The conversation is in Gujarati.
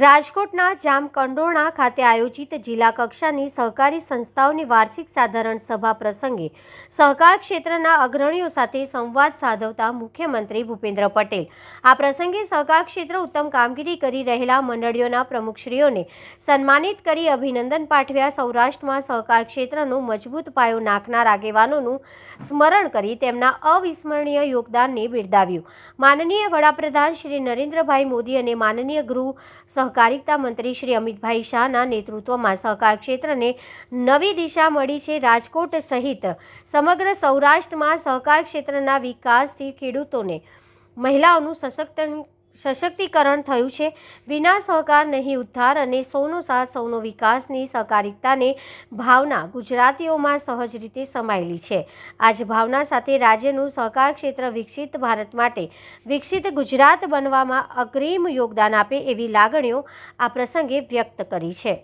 રાજકોટના જામકંડોરણા ખાતે આયોજિત જિલ્લા કક્ષાની સહકારી સંસ્થાઓની વાર્ષિક સાધારણ સભા પ્રસંગે સહકાર ક્ષેત્રના અગ્રણીઓ સાથે સંવાદ સાધવતા મુખ્યમંત્રી ભૂપેન્દ્ર પટેલ. આ પ્રસંગે સહકાર ક્ષેત્ર ઉત્તમ કામગીરી કરી રહેલા મંડળીઓના પ્રમુખશ્રીઓને સન્માનિત કરી અભિનંદન પાઠવ્યા. સૌરાષ્ટ્રમાં સહકાર ક્ષેત્રનો મજબૂત પાયો નાખનાર આગેવાનોનું સ્મરણ કરી તેમના અવિસ્મરણીય યોગદાનને બિરદાવ્યું. માનનીય વડાપ્રધાન શ્રી નરેન્દ્રભાઈ મોદી અને માનનીય ગૃહ સહકારિતા મંત્રી શ્રી અમિતભાઈ શાહના નેતૃત્વમાં સહકાર ક્ષેત્રને નવી દિશા મળી છે રાજકોટ સહિત સમગ્ર સૌરાષ્ટ્રમાં સહકાર ક્ષેત્રના વિકાસથી ખેડૂતોને મહિલાઓનું સશક્ત સશક્તિકરણ થયું છે. વિના સહકાર નહીં ઉદ્ધાર અને સૌનો સાથ સૌનો વિકાસની સહકારિતાને ભાવના ગુજરાતીઓમાં સહજ રીતે સમાયેલી છે. આ જ ભાવના સાથે રાજ્યનું સહકાર ક્ષેત્ર વિકસિત ભારત માટે વિકસિત ગુજરાત બનવામાં અગ્રીમ યોગદાન આપે એવી લાગણીઓ આ પ્રસંગે વ્યક્ત કરી છે.